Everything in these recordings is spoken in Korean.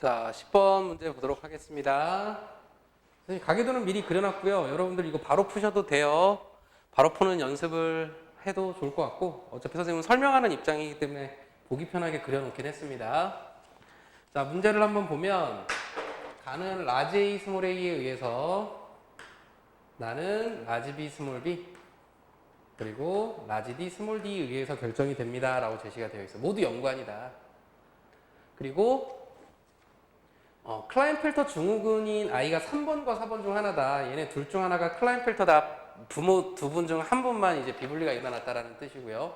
자, 10번 문제 보도록 하겠습니다. 가계도는 미리 그려놨고요. 여러분들 이거 바로 푸셔도 돼요. 바로 푸는 연습을 해도 좋을 것 같고, 어차피 선생님은 설명하는 입장이기 때문에 보기 편하게 그려놓긴 했습니다. 자, 문제를 한번 보면, 가는 라지 A 스몰 A에 의해서 나는 라지 B 스몰 B, 그리고 라지 D 스몰 D에 의해서 결정이 됩니다. 라고 제시가 되어 있어. 모두 연관이다. 그리고 어, 클라인펠터 증후군인 아이가 3번과 4번 중 하나다. 얘네 둘 중 하나가 클라인펠터다. 부모 두 분 중 한 분만 이제 비분리가 일어났다라는 뜻이고요.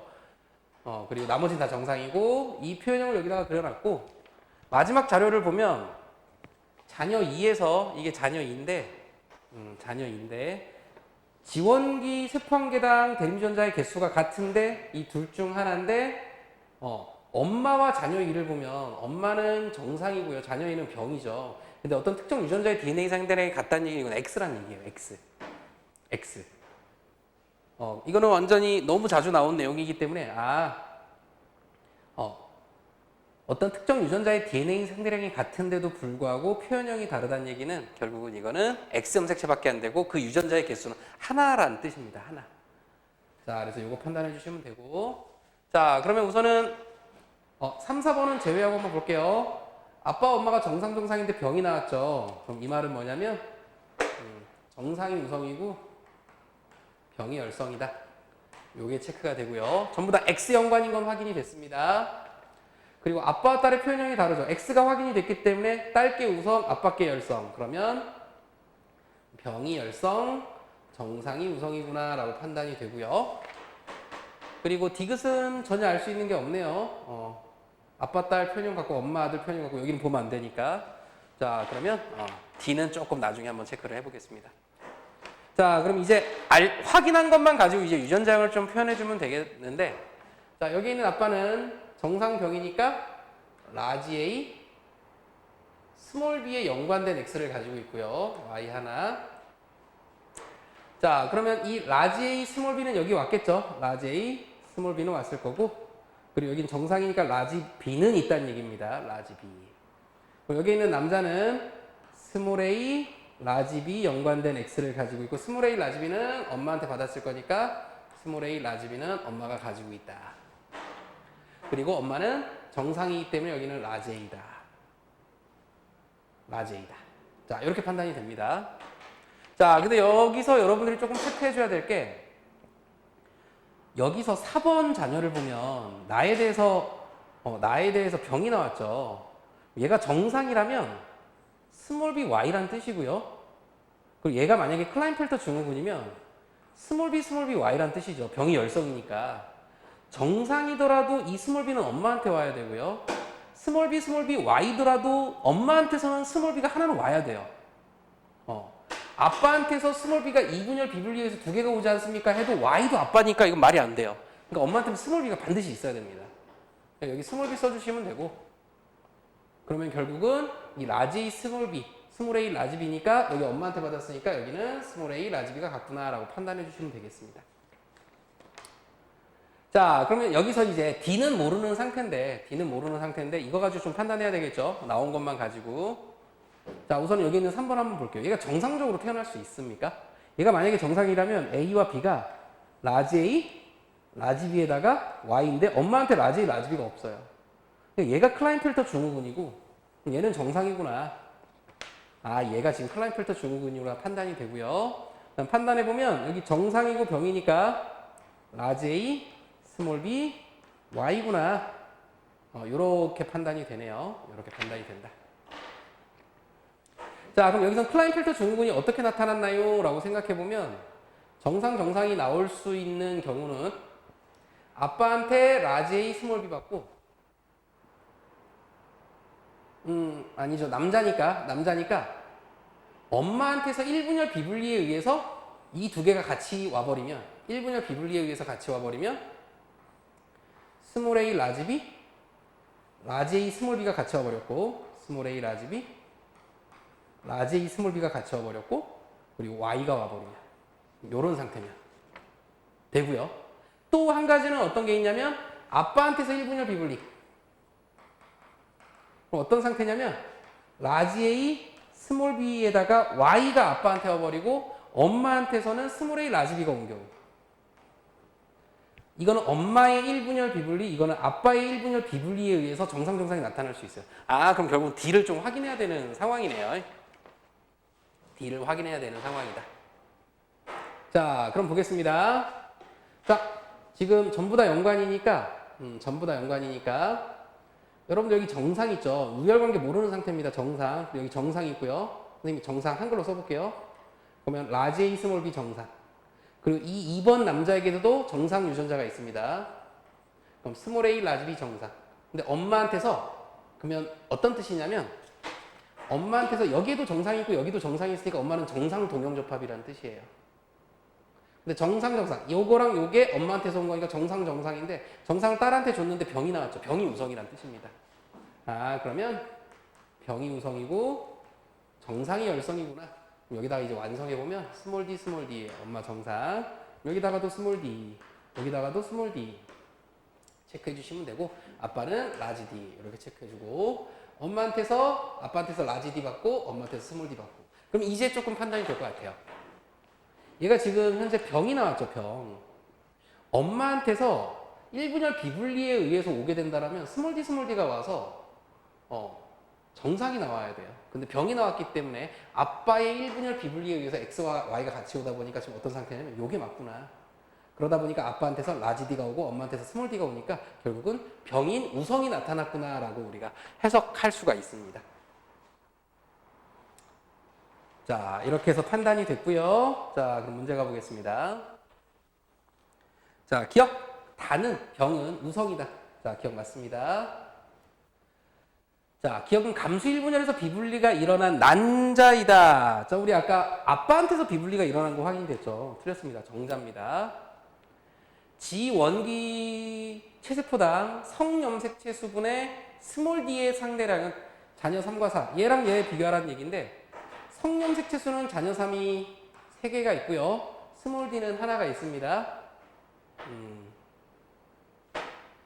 어, 그리고 나머지는 다 정상이고 이 표현형을 여기다가 그려놨고 마지막 자료를 보면 자녀 2에서 이게 자녀 2인데 음, 자녀 2인데 지원기 세포 한 개당 대림전자의 개수가 같은데 이 둘 중 하나인데 어, 엄마와 자녀 2를 보면 엄마는 정상이고요. 자녀 2는 병이죠. 근데 어떤 특정 유전자의 DNA 상대량이 같다는 얘기는 이건 X라는 얘기예요. X. X. 어, 이거는 완전히 너무 자주 나온 내용이기 때문에 아, 어, 어떤 특정 유전자의 DNA 상대량이 같은데도 불구하고 표현형이 다르다는 얘기는 결국은 이거는 X 염색체밖에 안 되고 그 유전자의 개수는 하나라는 뜻입니다. 하나. 자, 그래서 이거 판단해 주시면 되고. 자, 그러면 우선은 어, 3, 4번은 제외하고 한번 볼게요. 아빠, 엄마가 정상, 정상인데 병이 나왔죠. 그럼 이 말은 뭐냐면, 음, 정상이 우성이고, 병이 열성이다. 요게 체크가 되고요. 전부 다 X 연관인 건 확인이 됐습니다. 그리고 아빠와 딸의 표현형이 다르죠. X가 확인이 됐기 때문에 딸께 우성, 아빠께 열성. 그러면 병이 열성, 정상이 우성이구나 라고 판단이 되고요. 그리고 디귿은 전혀 알 수 있는 게 없네요. 어, 아빠, 딸 편형 갖고 엄마, 아들 편형 갖고 여기는 보면 안 되니까. 자, 그러면 어, D는 조금 나중에 한번 체크를 해보겠습니다. 자, 그럼 이제 알, 확인한 것만 가지고 이제 유전자형을 좀 표현해주면 되겠는데, 자, 여기 있는 아빠는 정상병이니까 라지 A, 스몰 b에 연관된 x를 가지고 있고요. y 하나. 자, 그러면 이 라지 A, 스몰 b는 여기 왔겠죠? 라지 A, 스몰 b는 왔을 거고, 그리고 여긴 정상이니까 라지 b는 있다는 얘기입니다. 라지. 그리고 여기 있는 남자는 스몰 a, 라지 b 연관된 x를 가지고 있고, 스몰 a, 라지 b는 엄마한테 받았을 거니까 스몰 a, 라지 b는 엄마가 가지고 있다. 그리고 엄마는 정상이기 때문에 여기는 라지 a다. 라지 a다. 자, 이렇게 판단이 됩니다. 자, 근데 여기서 여러분들이 조금 체크해 줘야 될 게, 여기서 4번 자녀를 보면 나에 대해서 어, 나에 대해서 병이 나왔죠. 얘가 정상이라면 스몰 b y라는 뜻이고요. 그리고 얘가 만약에 클라인펠터 증후군이면 스몰 b 스몰 b y라는 뜻이죠. 병이 열성이니까 정상이더라도 이 스몰 b는 엄마한테 와야 되고요. 스몰 b 스몰 b y더라도 엄마한테서는 스몰 b가 하나는 와야 돼요. 어. 아빠한테서 스몰 b가 이분열 비분리에서 두 개가 오지 않습니까? 해도 y도 아빠니까 이건 말이 안 돼요. 그러니까 엄마한테는 스몰 b가 반드시 있어야 됩니다. 그러니까 여기 스몰 b 써주시면 되고 그러면 결국은 이 라지 A 스몰 b 스몰 a 라지 b니까 여기 엄마한테 받았으니까 여기는 스몰 a 라지 b가 같구나라고 판단해 주시면 되겠습니다. 자, 그러면 여기서 이제 D는 모르는 상태인데, D는 모르는 상태인데, 이거 가지고 좀 판단해야 되겠죠? 나온 것만 가지고. 자, 우선 여기 있는 3번 한번 볼게요. 얘가 정상적으로 태어날 수 있습니까? 얘가 만약에 정상이라면 A와 B가 라지 A, 라지 B에다가 Y인데, 엄마한테 라지 A, 라지 B가 없어요. 그러니까 얘가 클라인펠터 증후군이고, 얘는 정상이구나. 아, 얘가 지금 클라인펠터 증후군이구나 판단이 되고요. 판단해보면, 여기 정상이고 병이니까, 라지 A, 스몰 b, y구나. 어, 요렇게 판단이 되네요. 요렇게 판단이 된다. 자, 그럼 여기서 클라인펠터 증후군이 어떻게 나타났나요? 라고 생각해 보면 정상 정상이 나올 수 있는 경우는 아빠한테 라지 A 스몰 b 받고 음, 아니죠. 남자니까 남자니까 엄마한테서 1분열 비분리에 의해서 이 두 개가 같이 와버리면 1분열 비분리에 의해서 같이 와버리면 스몰 a 라지 b 라지 a 스몰 b가 같이 와버렸고 스몰 a 라지 b 라지 a 스몰 b가 같이 와버렸고 그리고 y가 와버리면 이런 상태면 되고요. 또 한 가지는 어떤 게 있냐면 아빠한테서 1분열 비분리 그럼 어떤 상태냐면 라지 A, 스몰 b에다가 y가 아빠한테 와버리고 엄마한테서는 스몰 a, 라지 b가 온 경우. 이거는 엄마의 1분열 비분리, 이거는 아빠의 1분열 비분리에 의해서 정상 정상이 나타날 수 있어요. 아, 그럼 결국 D를 좀 확인해야 되는 상황이네요. D를 확인해야 되는 상황이다. 자, 그럼 보겠습니다. 자, 지금 전부 다 연관이니까, 음, 전부 다 연관이니까, 여러분들 여기 정상 있죠? 우열관계 모르는 상태입니다. 정상. 여기 정상 있고요. 선생님이 정상 한글로 써볼게요. 그러면 라지 A 스몰 B 정상. 그리고 이 2번 남자에게도 정상 유전자가 있습니다. 그럼 스몰 A 라지 B 정상. 근데 엄마한테서 그러면 어떤 뜻이냐면 엄마한테서 여기에도 정상이 있고 여기도 정상이 있으니까 엄마는 정상 동형접합이라는 뜻이에요. 근데 정상 정상 요거랑 요게 엄마한테서 온 거니까 정상 정상인데 정상을 딸한테 줬는데 병이 나왔죠. 병이 우성이란 뜻입니다. 아 그러면 병이 우성이고 정상이 열성이구나. 그럼 여기다가 이제 완성해 보면 스몰 d 스몰 d 엄마 정상 여기다가도 스몰 d 여기다가도 스몰 d 체크해 주시면 되고 아빠는 라지 d 이렇게 체크해 주고 엄마한테서 아빠한테서 라지 d 받고 엄마한테서 스몰 d 받고 그럼 이제 조금 판단이 될 것 같아요. 얘가 지금 현재 병이 나왔죠, 병. 엄마한테서 1분열 비분리에 의해서 오게 된다라면 스몰 d 스몰 d가 와서 어, 정상이 나와야 돼요. 근데 병이 나왔기 때문에 아빠의 1분열 비분리에 의해서 x와 y가 같이 오다 보니까 지금 어떤 상태냐면 요게 맞구나. 그러다 보니까 아빠한테서 라지 d가 오고 엄마한테서 스몰 d가 오니까 결국은 병인 우성이 나타났구나라고 우리가 해석할 수가 있습니다. 자, 이렇게 해서 판단이 됐고요. 자, 그럼 문제 가보겠습니다. 자, 기억. 다는 병은 우성이다. 자, 기억 맞습니다. 자, 기억은 감수 1분열에서 비분리가 일어난 난자이다. 자, 우리 아까 아빠한테서 비분리가 일어난 거 확인됐죠? 틀렸습니다. 정자입니다. 지원기 체세포당 성염색체 수분의 스몰 d의 상대량은 자녀 3과 4. 얘랑 얘 비교하라는 얘기인데 성염색체 수는 자녀 3이 3개가 있고요. 스몰 d는 하나가 있습니다. 음.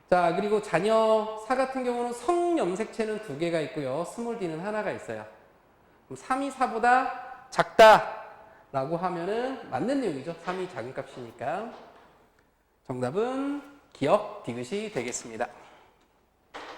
자, 그리고 자녀 4 같은 경우는 성염색체는 두 개가 있고요. 스몰 d는 하나가 있어요. 그럼 3이 4보다 작다 라고 하면은 맞는 내용이죠. 3이 작은 값이니까. 정답은 기억 디귿이 되겠습니다.